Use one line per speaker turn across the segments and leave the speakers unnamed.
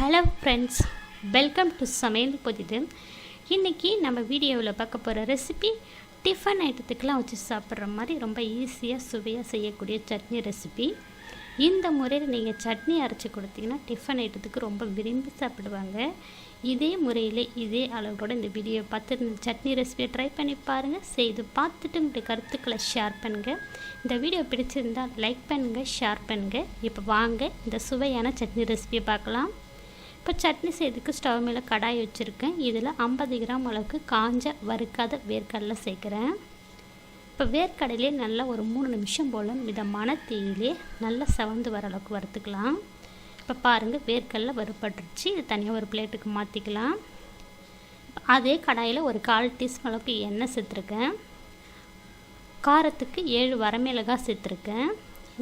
Hello friends welcome to சமையல் புதிது. இன்றைக்கி நம்ம வீடியோவில் பார்க்க போகிற ரெசிபி டிஃபன் ஐட்டத்துக்கெலாம் வச்சு சாப்பிட்ற மாதிரி ரொம்ப ஈஸியாக சுவையாக செய்யக்கூடிய சட்னி ரெசிபி இந்த முறையில் நீங்கள் சட்னி அரைச்சி கொடுத்தீங்கன்னா டிஃபன் ஐட்டத்துக்கு ரொம்ப விரும்பி சாப்பிடுவாங்க. இதே முறையில் இதே அளவோட இந்த வீடியோ பார்த்து இந்த சட்னி ரெசிபியை ட்ரை பண்ணி பாருங்கள் செய்து பார்த்துட்டு உங்களுடைய கருத்துக்களை ஷேர் பண்ணுங்கள் இந்த வீடியோ பிடிச்சிருந்தால் லைக் பண்ணுங்கள் ஷேர் பண்ணுங்கள் இப்போ வாங்க இந்த சுவையான சட்னி ரெசிபியை பார்க்கலாம். இப்போ சட்னி செய்யறதுக்கு ஸ்டவ் மேலே கடாய் வச்சுருக்கேன். இதில் ஐம்பது கிராம் அளவுக்கு காஞ்ச வறுக்காத வேர்க்கடலை சேர்க்குறேன். இப்போ வேர்க்கடலையே நல்லா ஒரு மூணு நிமிஷம் போல் மிதமான தீயிலே நல்லா செவந்து வர அளவுக்கு வறுத்துக்கலாம். இப்போ பாருங்கள் வேர்க்கடலை வறுப்பட்டுருச்சு இது தனியாக ஒரு பிளேட்டுக்கு மாற்றிக்கலாம். அதே கடாயில் ஒரு கால் டீஸ்பூன் அளவுக்கு எண்ணெய் சேர்த்துருக்கேன். காரத்துக்கு ஏழு வரமிளகாய் சேர்த்துருக்கேன்.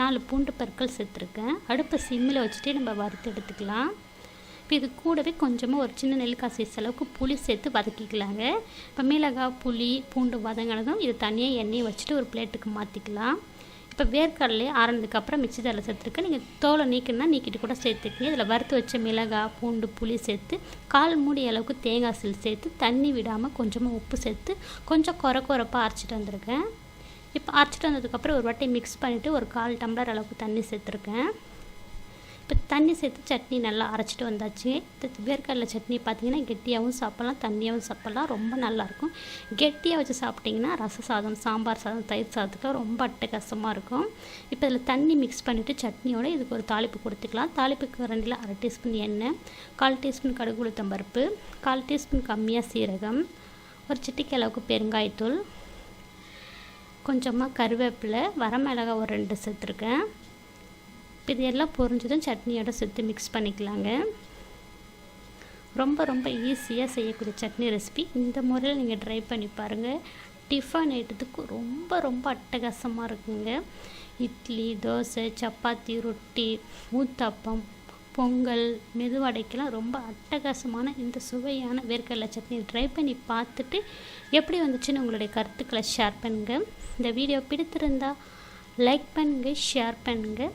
நாலு பூண்டு பற்கள் சேர்த்துருக்கேன். அடுப்பை சிம்மில் வச்சுட்டு நம்ம வறுத்து எடுத்துக்கலாம். இப்போ இது கூடவே கொஞ்சமாக ஒரு சின்ன நெல்லிக்காய் சைஸ் அளவுக்கு புளி சேர்த்து வதக்கிக்கலாங்க. இப்போ மிளகாய் புளி பூண்டு வதங்கினதும் இது தனியாக எண்ணெயை வச்சுட்டு ஒரு பிளேட்டுக்கு மாற்றிக்கலாம் இப்போ வேர்க்கடலே ஆறனதுக்கப்புறம் மிக்சி தரல சேர்த்துருக்கேன் நீங்கள் தோலை நீக்கினா நீக்கிட்டு கூட சேர்த்துக்கங்க இதில் வறுத்து வச்ச மிளகாய் பூண்டு புளி சேர்த்து கால் மூடி அளவுக்கு தேங்காய் சில் சேர்த்து தண்ணி விடாமல் கொஞ்சமாக உப்பு சேர்த்து கொஞ்சம் குறை குறைப்பாக அரைச்சிட்டு வந்திருக்கேன். இப்போ அரைச்சிட்டு வந்ததுக்கப்புறம் ஒரு வாட்டி மிக்ஸ் பண்ணிவிட்டு ஒரு கால் டம்ளர் அளவுக்கு தண்ணி சேர்த்துருக்கேன். இப்போ தண்ணி சேர்த்து சட்னி நல்லா அரைச்சிட்டு வந்தாச்சு. வேர்க்கடலை சட்னி பார்த்தீங்கன்னா கெட்டியாகவும் சாப்பிட்லாம் தண்ணியாகவும் சாப்பிட்லாம் ரொம்ப நல்லாயிருக்கும். கெட்டியாக வச்சு சாப்பிட்டிங்கன்னா ரச சாதம் சாம்பார் சாதம் தயிர் சாதத்துக்கு ரொம்ப அட்டகாசமாக இருக்கும். இப்போ இதில் தண்ணி மிக்ஸ் பண்ணிவிட்டு சட்னியோட இதுக்கு ஒரு தாளிப்பு கொடுத்துக்கலாம். தாளிப்புக்கு ரெண்டில் அரை டீஸ்பூன் எண்ணெய் கால் டீஸ்பூன் கடுகு உளுத்தம்பருப்பு கால் டீஸ்பூன் கம்மியாக சீரகம் ஒரு சிட்டிக்கு அளவுக்கு பெருங்காயத்தூள் கொஞ்சமாக கருவேப்பிலை வரமிளகாய் ஒரு ரெண்டு சேர்த்துருக்கேன். இது எல்லாம் பொரிஞ்சதும் சட்னியோட சேர்த்து மிக்ஸ் பண்ணிக்கலாங்க. ரொம்ப ரொம்ப ஈஸியாக செய்யக்கூடிய சட்னி ரெசிபி இந்த முறையில் நீங்கள் ட்ரை பண்ணி பாருங்கள் டிஃபன் ஐட்டத்துக்கு ரொம்ப ரொம்ப அட்டகாசமாக இருக்குங்க. இட்லி தோசை சப்பாத்தி ரொட்டி ஊத்தப்பம் பொங்கல் மெதுவடைக்கெல்லாம் ரொம்ப அட்டகாசமான இந்த சுவையான வேர்க்கடலை சட்னி ட்ரை பண்ணி பார்த்துட்டு எப்படி வந்துச்சுன்னு உங்களுடைய கருத்துக்களை ஷேர் பண்ணுங்கள் இந்த வீடியோ பிடித்திருந்தால் லைக் பண்ணுங்கள் ஷேர் பண்ணுங்கள்